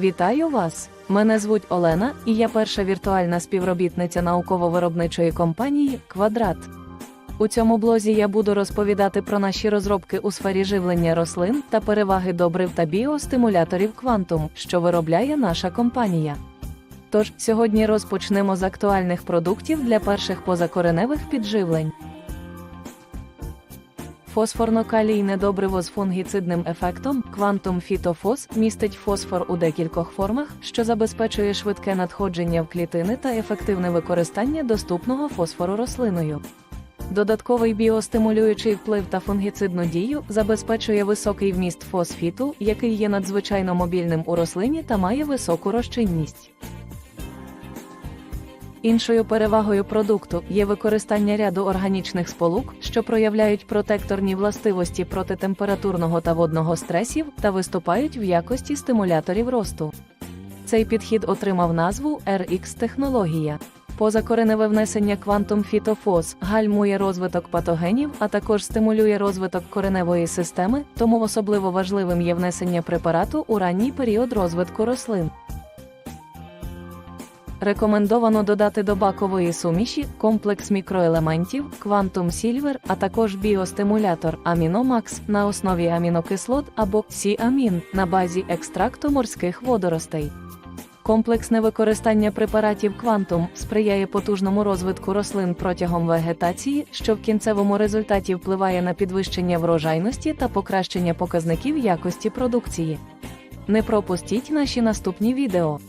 Вітаю вас! Мене звуть Олена, і я перша віртуальна співробітниця науково-виробничої компанії Квадрат. У цьому блозі я буду розповідати про наші розробки у сфері живлення рослин та переваги добрив та біостимуляторів Quantum, що виробляє наша компанія. Тож сьогодні розпочнемо з актуальних продуктів для перших позакореневих підживлень. Фосфорно-калійне добриво з фунгіцидним ефектом Quantum Фітофос містить фосфор у декількох формах, що забезпечує швидке надходження в клітини та ефективне використання доступного фосфору рослиною. Додатковий біостимулюючий вплив та фунгіцидну дію забезпечує високий вміст фосфіту, який є надзвичайно мобільним у рослині та має високу розчинність. Іншою перевагою продукту є використання ряду органічних сполук, що проявляють протекторні властивості проти температурного та водного стресів та виступають в якості стимуляторів росту. Цей підхід отримав назву RX-технологія. Позакореневе внесення квантум фітофос гальмує розвиток патогенів, а також стимулює розвиток кореневої системи, тому особливо важливим є внесення препарату у ранній період розвитку рослин. Рекомендовано додати до бакової суміші комплекс мікроелементів, Quantum Silver, а також біостимулятор Aminomax на основі амінокислот або Сіамін на базі екстракту морських водоростей. Комплексне використання препаратів Quantum сприяє потужному розвитку рослин протягом вегетації, що в кінцевому результаті впливає на підвищення врожайності та покращення показників якості продукції. Не пропустіть наші наступні відео.